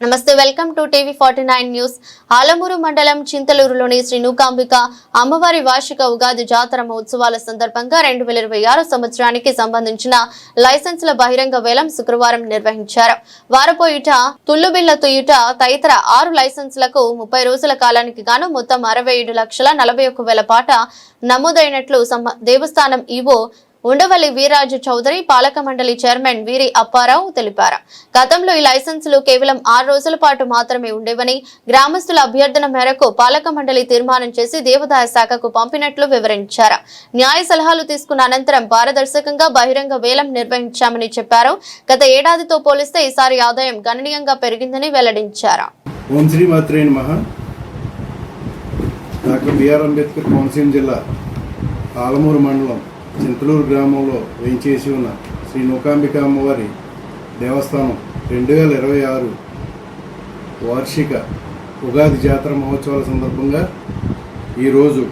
నమస్తే welcome to TV forty nine news. Alamuru మండలం చింతలూరులోని శ్రీ నూకాంబిక అమ్మవారి వార్షిక ఉగాది జాతర మహోత్సవాల సందర్భంగా రెండు వేల ఇరవై ఆరు సంవత్సరానికి సంబంధించిన లైసెన్సుల బహిరంగ వేలం శుక్రవారం నిర్వహించారు. వారపోయుట తుల్లుబిళ్ళ తుయుట తదితర ఆరు లైసెన్సులకు ముప్పై రోజుల కాలానికి గాను మొత్తం అరవై ఏడు లక్షల నలభై ఒక్క వేల పాట నమోదైనట్లు దేవస్థానం ఈవో ఉండవల్లి వీరాజు చౌదరి పాలక మండలి చైర్మన్ వీరి అప్పారావు తెలిపారు. గతంలో ఈ లైసెన్సులు కేవలం ఆరు రోజుల పాటు మాత్రమే ఉండేవని గ్రామస్తుల అభ్యర్థన మేరకు పాలక మండలి తీర్మానం చేసి దేవాదాయ శాఖకు పంపినట్లు వివరించారు. న్యాయ సలహాలు తీసుకున్న అనంతరం పారదర్శకంగా బహిరంగ వేలం నిర్వహించామని చెప్పారు. గత ఏడాదితో పోలిస్తే ఈసారి ఆదాయం గణనీయంగా పెరిగిందని వెల్లడించారు. ఓం శ్రీ మాత్రే నమః. డాక్టర్ బిఆర్ అంబేద్కర్ కోనసీమ జిల్లా ఆలమూరు మండలం చింతలూరు గ్రామంలో వేయించేసి ఉన్న శ్రీ నూకాంబిక అమ్మవారి దేవస్థానం రెండు వేల ఇరవై ఆరు వార్షిక ఉగాది జాతర మహోత్సవాల సందర్భంగా ఈరోజు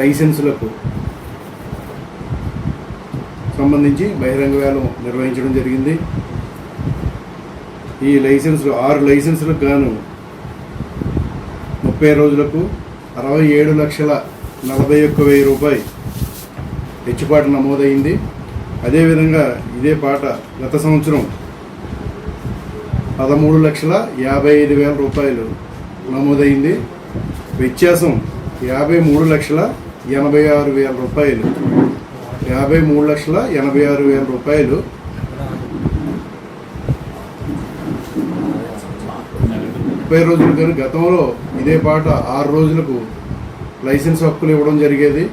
లైసెన్సులకు సంబంధించి బహిరంగ వేలం నిర్వహించడం జరిగింది. ఈ లైసెన్సులు ఆరు లైసెన్సులకు గాను ముప్పై రోజులకు అరవై ఏడు లక్షల నలభై ఒక్క వెయ్యి రూపాయి హెచ్చుపాటు నమోదైంది. అదేవిధంగా ఇదే పాట గత సంవత్సరం పదమూడు లక్షల యాభై ఐదు వేల రూపాయలు నమోదైంది. వ్యత్యాసం యాభై మూడు లక్షల ఎనభై ఆరు వేల రూపాయలు. యాభై మూడు లక్షల ఎనభై ఆరు వేల రూపాయలు. ముప్పై రోజులు కానీ గతంలో ఇదే పాట ఆరు రోజులకు లైసెన్స్ హక్కులు ఇవ్వడం జరిగేది.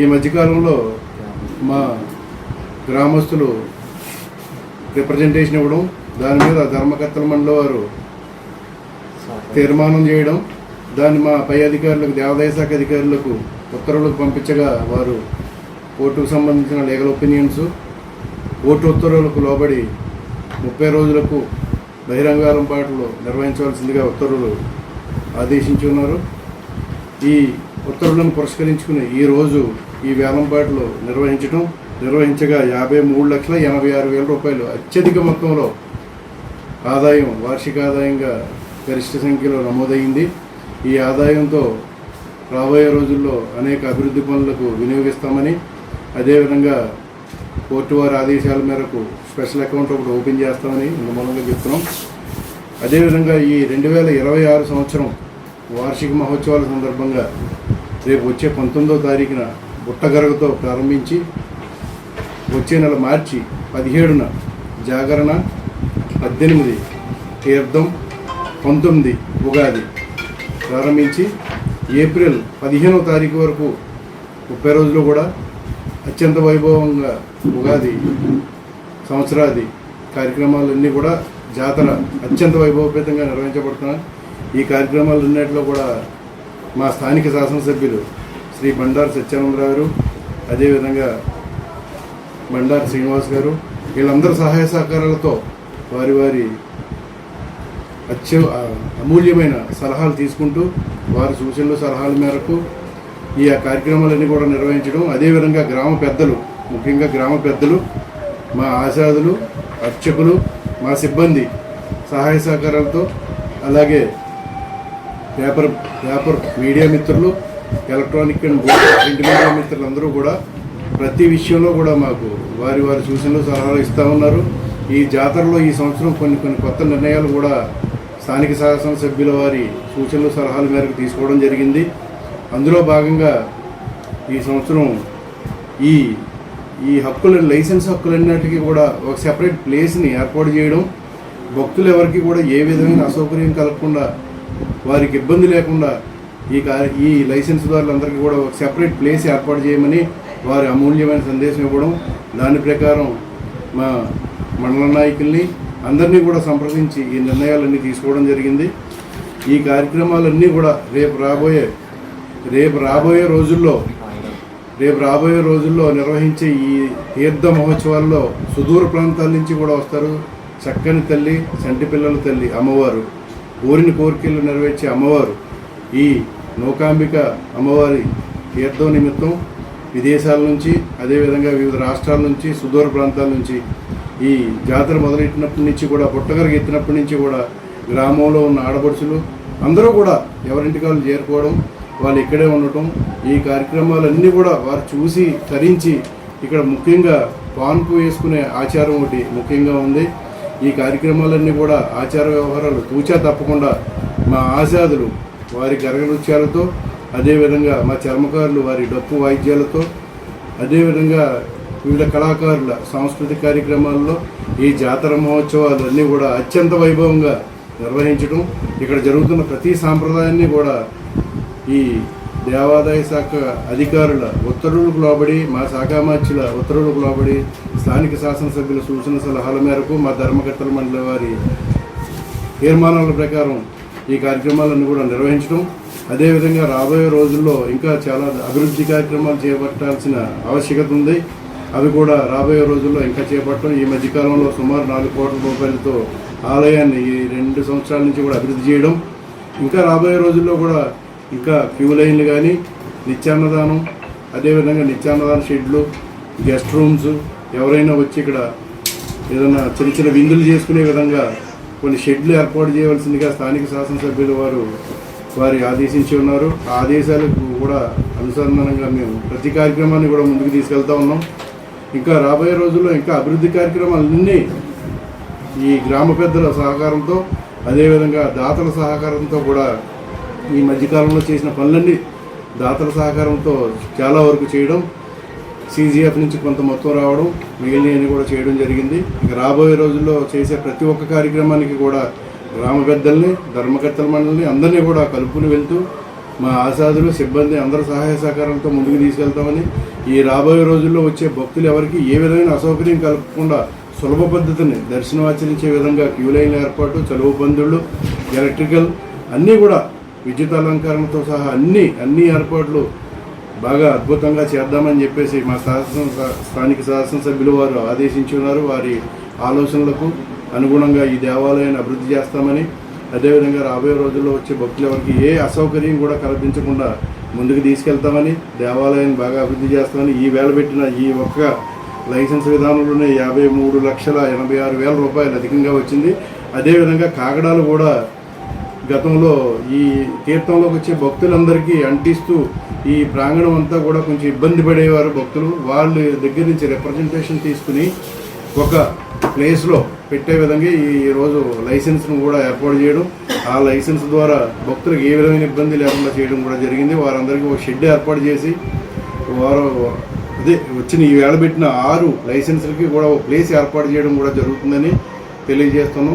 ఈ మధ్యకాలంలో మా గ్రామస్తులు రిప్రజెంటేషన్ ఇవ్వడం దాని మీద ధర్మకర్తల మండలి వారు తీర్మానం చేయడం దాన్ని మా పై అధికారులకు దేవాదాయ శాఖ అధికారులకు ఉత్తర్వులకు పంపించగా వారు కోర్టుకు సంబంధించిన లీగల్ ఒపీనియన్స్ కోర్టు ఉత్తర్వులకు లోబడి ముప్పై రోజులకు బహిరంగ పాటలు నిర్వహించవలసిందిగా ఉత్తర్వులు ఆదేశించి ఉన్నారు. ఈ ఉత్తర్వులను పురస్కరించుకుని ఈ రోజు ఈ వేలంపాటలు నిర్వహించడం నిర్వహించగా యాభై మూడు లక్షల ఎనభై ఆరు వేల రూపాయలు అత్యధిక మొత్తంలో ఆదాయం వార్షిక ఆదాయంగా గరిష్ట సంఖ్యలో నమోదైంది. ఈ ఆదాయంతో రాబోయే రోజుల్లో అనేక అభివృద్ధి పనులకు వినియోగిస్తామని అదేవిధంగా కోర్టు వారి ఆదేశాల మేరకు స్పెషల్ అకౌంట్ ఒకటి ఓపెన్ చేస్తామని మూలంగా చెప్తున్నాం. అదేవిధంగా ఈ రెండు వేల ఇరవై ఆరు సంవత్సరం వార్షిక మహోత్సవాల సందర్భంగా రేపు వచ్చే పంతొమ్మిదవ తారీఖున బుట్టగరగతో ప్రారంభించి వచ్చే నెల మార్చి పదిహేడున జాగరణ పద్దెనిమిది తీర్థం పంతొమ్మిది ఉగాది ప్రారంభించి ఏప్రిల్ పదిహేనవ తారీఖు వరకు ముప్పై రోజులు కూడా అత్యంత వైభవంగా ఉగాది సంవత్సరాది కార్యక్రమాలన్నీ కూడా జాతర అత్యంత వైభవపేతంగా నిర్వహించబడుతున్నాయి. ఈ కార్యక్రమాలన్నింటిలో కూడా మా స్థానిక శాసనసభ్యులు శ్రీ బండారు సత్యానందరావు గారు అదేవిధంగా బండారు శ్రీనివాస్ గారు వీళ్ళందరి సహాయ సహకారాలతో వారి వారి అత్య అమూల్యమైన సలహాలు తీసుకుంటూ వారి సూచనలు సలహాల మేరకు ఈ కార్యక్రమాలన్నీ కూడా నిర్వహించడం. అదేవిధంగా గ్రామ పెద్దలు ముఖ్యంగా గ్రామ పెద్దలు మా ఆశాదులు అర్చకులు మా సిబ్బంది సహాయ సహకారాలతో అలాగే పేపర్ పేపర్ మీడియా మిత్రులు ఎలక్ట్రానిక్ అండ్ ప్రింట్ మీడియా మిత్రులందరూ కూడా ప్రతి విషయంలో కూడా మాకు వారి వారి సూచనలు సలహాలు ఇస్తూ ఉన్నారు. ఈ జాతరలో ఈ సంవత్సరం కొన్ని కొన్ని కొత్త నిర్ణయాలు కూడా స్థానిక శాసనసభ్యుల వారి సూచనలు సలహాల మేరకు తీసుకోవడం జరిగింది. అందులో భాగంగా ఈ సంవత్సరం ఈ ఈ హక్కుల లైసెన్స్ హక్కులన్నిటికీ కూడా ఒక సెపరేట్ ప్లేస్ని ఏర్పాటు చేయడం భక్తులు ఎవరికి కూడా ఏ విధమైన అసౌకర్యం కలగకుండా వారికి ఇబ్బంది లేకుండా ఈ కార్య ఈ లైసెన్స్ దారులందరికీ కూడా ఒక సెపరేట్ ప్లేస్ ఏర్పాటు చేయమని వారి అమూల్యమైన సందేశం ఇవ్వడం దాని ప్రకారం మా మండల నాయకుల్ని అందరినీ కూడా సంప్రదించి ఈ నిర్ణయాలన్నీ తీసుకోవడం జరిగింది. ఈ కార్యక్రమాలన్నీ కూడా రేపు రాబోయే రేపు రాబోయే రోజుల్లో రేపు రాబోయే రోజుల్లో నిర్వహించే ఈ తీర్థ మహోత్సవాల్లో సుదూర ప్రాంతాల నుంచి కూడా వస్తారు. చక్కని తల్లి చంటి పిల్లల తల్లి అమ్మవారు. కోరిన కోరికలు నెరవేర్చే అమ్మవారు ఈ నౌకాంబిక అమ్మవారి తీర్థం నిమిత్తం విదేశాల నుంచి అదేవిధంగా వివిధ రాష్ట్రాల నుంచి సుదూర ప్రాంతాల నుంచి ఈ జాతర మొదలెట్టినప్పటి నుంచి కూడా పుట్టగరికి ఎత్తినప్పటి నుంచి కూడా గ్రామంలో ఉన్న ఆడపడుచులు అందరూ కూడా ఎవరింటికి వాళ్ళు చేరుకోవడం వాళ్ళు ఇక్కడే ఉండటం ఈ కార్యక్రమాలన్నీ కూడా వారు చూసి తరించి ఇక్కడ ముఖ్యంగా పాన్పు వేసుకునే ఆచారం ఒకటి ముఖ్యంగా ఉంది. ఈ కార్యక్రమాలన్నీ కూడా ఆచార వ్యవహారాలు తూచా తప్పకుండా మా ఆశాదులు వారి గరగనృత్యాలతో అదేవిధంగా మా చర్మకారులు వారి డప్పు వాయిద్యాలతో అదేవిధంగా వివిధ కళాకారుల సాంస్కృతిక కార్యక్రమాల్లో ఈ జాతర మహోత్సవాలు అన్నీ కూడా అత్యంత వైభవంగా నిర్వహించడం ఇక్కడ జరుగుతున్న ప్రతి సాంప్రదాయాన్ని కూడా ఈ దేవాదాయ శాఖ అధికారుల ఉత్తర్వులకు లోబడి మా శాఖామాత్యుల ఉత్తర్వులకు లోబడి స్థానిక శాసనసభ్యుల సూచన సలహాల మేరకు మా ధర్మకర్తల మండలి వారి తీర్మానాల ప్రకారం ఈ కార్యక్రమాలను కూడా నిర్వహించడం. అదేవిధంగా రాబోయే రోజుల్లో ఇంకా చాలా అభివృద్ధి కార్యక్రమాలు చేపట్టాల్సిన ఆవశ్యకత ఉంది. అవి కూడా రాబోయే రోజుల్లో ఇంకా చేపట్టడం. ఈ మధ్యకాలంలో సుమారు నాలుగు కోట్ల రూపాయలతో ఆలయాన్ని ఈ రెండు సంవత్సరాల నుంచి కూడా అభివృద్ధి చేయడం. ఇంకా రాబోయే రోజుల్లో కూడా ఇంకా క్యూ లైన్లు కానీ నిత్యాన్నదానం అదేవిధంగా నిత్యాన్నదాన షెడ్లు గెస్ట్ రూమ్స్ ఎవరైనా వచ్చి ఇక్కడ ఏదైనా చిన్న చిన్న విందులు చేసుకునే విధంగా కొన్ని షెడ్లు ఏర్పాటు చేయవలసిందిగా స్థానిక శాసనసభ్యులు వారు వారి ఆదేశించి ఉన్నారు. ఆ ఆదేశాలకు కూడా అనుసంధానంగా మేము ప్రతి కార్యక్రమాన్ని కూడా ముందుకు తీసుకెళ్తా ఉన్నాం. ఇంకా రాబోయే రోజుల్లో ఇంకా అభివృద్ధి కార్యక్రమాలన్నీ ఈ గ్రామ పెద్దల సహకారంతో అదేవిధంగా దాతల సహకారంతో కూడా ఈ మధ్యకాలంలో చేసిన పనులన్నీ దాతల సహకారంతో చాలా వరకు చేయడం సీజీఎఫ్ నుంచి కొంత మొత్తం రావడం మిగిలినవి కూడా చేయడం జరిగింది. ఇక రాబోయే రోజుల్లో చేసే ప్రతి ఒక్క కార్యక్రమానికి కూడా గ్రామ పెద్దల్ని ధర్మకర్తల మండలిని అందరినీ కూడా కలుపుకుని వెళ్తూ మా ఆశాదులు సిబ్బంది అందరి సహాయ సహకారంతో ముందుకు తీసుకెళ్తామని ఈ రాబోయే రోజుల్లో వచ్చే భక్తులు ఎవరికి ఏ విధమైన అసౌకర్యం కలగకుండా సులభ పద్ధతిని దర్శనం ఆచరించే విధంగా క్యూ లైన్ల ఏర్పాటు చలువ పందుళ్ళు ఎలక్ట్రికల్ అన్నీ కూడా విద్యుత్ అలంకరణతో సహా అన్ని అన్ని ఏర్పాట్లు బాగా అద్భుతంగా చేద్దామని చెప్పేసి మా శాసన స్థానిక శాసనసభ్యులు వారు ఆదేశించి ఉన్నారు వారి ఆలోచనలకు అనుగుణంగా ఈ దేవాలయాన్ని అభివృద్ధి చేస్తామని అదేవిధంగా రాబోయే రోజుల్లో వచ్చే భక్తులు ఎవరికి ఏ అసౌకర్యం కూడా కల్పించకుండా ముందుకు తీసుకెళ్తామని దేవాలయాన్ని బాగా అభివృద్ధి చేస్తామని ఈ వేళ పెట్టిన ఈ ఒక్క లైసెన్స్ విధానంలోనే యాభై మూడు లక్షల ఎనభై ఆరు వేల రూపాయలు అధికంగా వచ్చింది. అదేవిధంగా కాగడాలు కూడా గతంలో ఈ తీర్థంలోకి వచ్చే భక్తులందరికీ అంటిస్తూ ఈ ప్రాంగణం అంతా కూడా కొంచెం ఇబ్బంది పడేవారు భక్తులు. వాళ్ళ దగ్గర నుంచి రిప్రజెంటేషన్ తీసుకుని ఒక ప్లేస్లో పెట్టే విధంగా ఈ రోజు లైసెన్స్ను కూడా ఏర్పాటు చేయడం ఆ లైసెన్స్ ద్వారా భక్తులకు ఏ విధమైన ఇబ్బంది లేకుండా చేయడం కూడా జరిగింది. వారందరికీ ఒక షెడ్ ఏర్పాటు చేసి వారు అదే వచ్చిన ఈ వేళ పెట్టిన ఆరు లైసెన్సులకి కూడా ఒక ప్లేస్ ఏర్పాటు చేయడం కూడా జరుగుతుందని తెలియజేస్తాను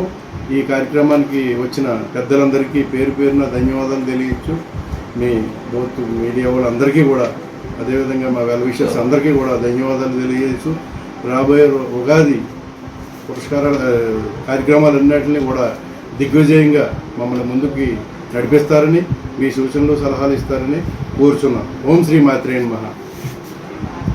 ఈ కార్యక్రమానికి వచ్చిన పెద్దలందరికీ పేరు పేరున ధన్యవాదాలు తెలియచ్చు మీ బోత్ మీడియా వాళ్ళందరికీ కూడా అదేవిధంగా మా వెల్ విషయస్ అందరికీ కూడా ధన్యవాదాలు తెలియజేయచ్చు రాబోయే ఉగాది పురస్కారాల కార్యక్రమాలన్నింటినీ కూడా దిగ్విజయంగా మమ్మల్ని ముందుకి నడిపిస్తారని మీ సూచనలు సలహాలు ఇస్తారని కోరుచున్నాం. ఓం శ్రీ మాత్రేన్ మహా